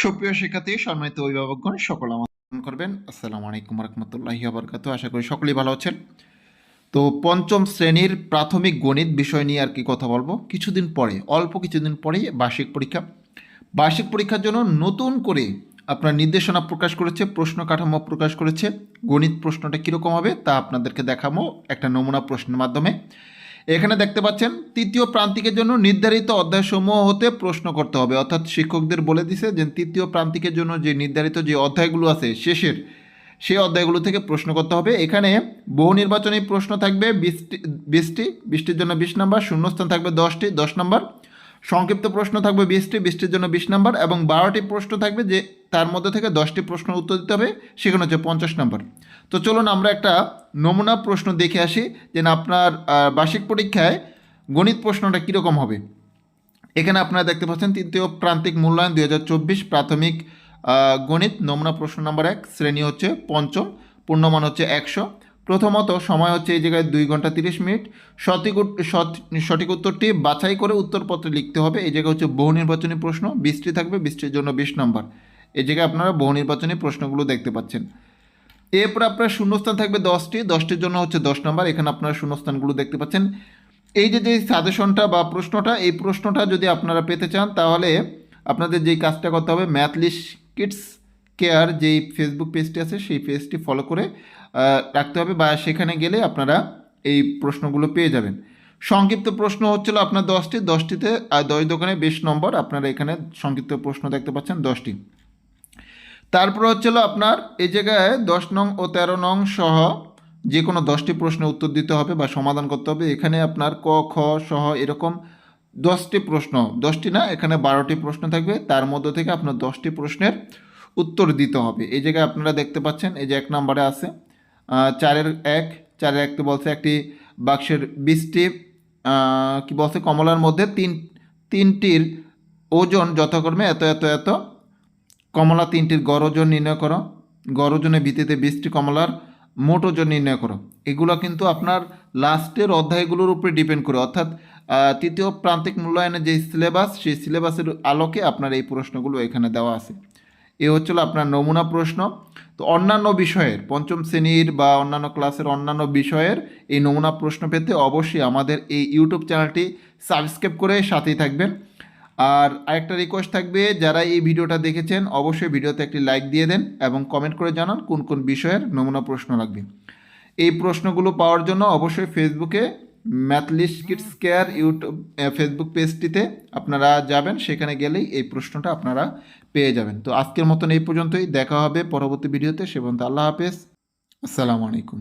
সুপ্রিয় শিক্ষার্থী, সম্মানিত অভিভাবকগণ, সকল আমার করবেন। আসসালামু আলাইকুম রহমতুল্লাহি আবরকাত আশা করি সকলেই ভালো আছেন। তো পঞ্চম শ্রেণির প্রাথমিক গণিত বিষয় নিয়ে আর কি কথা বলব। কিছুদিন পরে, অল্প কিছুদিন পরেই বার্ষিক পরীক্ষা। বার্ষিক পরীক্ষার জন্য নতুন করে আপনার নির্দেশনা প্রকাশ করেছে, প্রশ্ন কাঠামো প্রকাশ করেছে। গণিত প্রশ্নটা কীরকম হবে তা আপনাদেরকে দেখাবো। একটা নমুনা প্রশ্নের মাধ্যমে। এখানে দেখতে পাচ্ছেন, তৃতীয় প্রান্তিকের জন্য নির্ধারিত অধ্যায়সমূহ হতে প্রশ্ন করতে হবে। অর্থাৎ শিক্ষকদের বলে দিছে যে, তৃতীয় প্রান্তিকের জন্য যে নির্ধারিত যে অধ্যায়গুলো আছে, শেষের সেই অধ্যায়গুলো থেকে প্রশ্ন করতে হবে। এখানে বহু নির্বাচনী প্রশ্ন থাকবে, বিশটি বিশটি, বিশটির জন্য বিশ নম্বর, শূন্যস্থান থাকবে দশটি, দশ নম্বর। সংক্ষিপ্ত প্রশ্ন থাকবে বিশটি, বিশটির জন্য বিশ নম্বর এবং বারোটি প্রশ্ন থাকবে যে তার মধ্যে থেকে দশটি প্রশ্ন উত্তর দিতে হবে, সেখানে হচ্ছে পঞ্চাশ নম্বর। তো চলুন আমরা একটা নমুনা প্রশ্ন দেখে আসি যে না আপনার বার্ষিক পরীক্ষায় গণিত প্রশ্নটা কীরকম হবে। এখানে আপনারা দেখতে পাচ্ছেন তৃতীয় প্রান্তিক মূল্যায়ন দুই হাজার চব্বিশ প্রাথমিক গণিত নমুনা প্রশ্ন নম্বর এক, শ্রেণি হচ্ছে পঞ্চম, পূর্ণমান হচ্ছে একশো। প্রথমত সময় হচ্ছে এই জায়গায় দুই ঘণ্টা তিরিশ মিনিট। সঠিক সঠিক উত্তরটি বাছাই করে উত্তরপত্রে লিখতে হবে, এই জায়গায় হচ্ছে বহু নির্বাচনী প্রশ্ন, বৃষ্টি থাকবে, বৃষ্টির জন্য বিশ নম্বর। এই জায়গায় আপনারা বহু নির্বাচনী প্রশ্নগুলো দেখতে পাচ্ছেন। এরপর আপনার শূন্যস্থান থাকবে দশটি। দশটির জন্য হচ্ছে দশ নম্বর। এখানে আপনারা শূন্যস্থানগুলো দেখতে পাচ্ছেন। এই যে যে সাজেশনটা বা প্রশ্নটা, এই প্রশ্নটা যদি আপনারা পেতে চান, তাহলে আপনাদের যেই কাজটা করতে হবে ম্যাথলিশ কিডস কেয়ার যেই ফেসবুক পেজটি আছে, সেই পেজটি ফলো করে রাখতে হবে বা সেখানে গেলে আপনারা এই প্রশ্নগুলো পেয়ে যাবেন। সংক্ষিপ্ত প্রশ্ন হচ্ছিল আপনার দশটি। দশটিতে দশ দোকানে বেশ নম্বর। আপনারা এখানে সংক্ষিপ্ত প্রশ্ন দেখতে পাচ্ছেন দশটি। তারপর হচ্ছিল আপনার এই জায়গায় দশ নং ও তেরো নং সহ যে কোনো দশটি প্রশ্নের উত্তর দিতে হবে বা সমাধান করতে হবে। এখানে আপনার ক, খ, সহ এরকম দশটি প্রশ্ন, দশটি না, এখানে বারোটি প্রশ্ন থাকবে। তার মধ্যে থেকে আপনার দশটি প্রশ্নের উত্তর দিতে হবে। এই জায়গায় আপনারা দেখতে পাচ্ছেন, এই যে এক নম্বরে আছে চারের এক, চারের একটি বলছে একটি বাক্সের বিশটি কি বলছে, কমলার মধ্যে তিন, তিনটির ওজন যথাক্রমে এত এত এত কমলা তিনটির গড় ওজন নির্ণয় করো। গড় ভিত্তিতে বিশটি কমলার মোট ওজন নির্ণয় করো। এগুলো কিন্তু আপনার লাস্টের অধ্যায়গুলোর উপরে ডিপেন্ড করে। অর্থাৎ তৃতীয় প্রান্তিক মূল্যায়নের যে সিলেবাস, সেই সিলেবাসের আলোকে আপনার এই প্রশ্নগুলো এখানে দেওয়া আছে। এ হচ্ছিল আপনার নমুনা প্রশ্ন। তো অন্যান্য বিষয়ের, পঞ্চম শ্রেণির বা অন্যান্য ক্লাসের অন্যান্য বিষয়ের এই নমুনা প্রশ্ন পেতে অবশ্যই আমাদের এই ইউটিউব চ্যানেলটি সাবস্ক্রাইব করে সাথেই থাকবেন। আর আরেকটা রিকোয়েস্ট থাকবে, যারা এই ভিডিওটা দেখেছেন, অবশ্যই ভিডিওতে একটি লাইক দিয়ে দেন এবং কমেন্ট করে জানান কোন কোন বিষয়ের নমুনা প্রশ্ন লাগবে। এই প্রশ্নগুলো পাওয়ার জন্য অবশ্যই ফেসবুকে Mathlish kids care YouTube Facebook পেজটিতে আপনারা যাবেন, সেখানে গেলেই এই প্রশ্নটা আপনারা পেয়ে যাবেন। তো আজকের মতন এই পর্যন্তই, দেখা হবে পরবর্তী ভিডিওতে, সে আল্লাহ হাফেজ, আসসালামু আলাইকুম।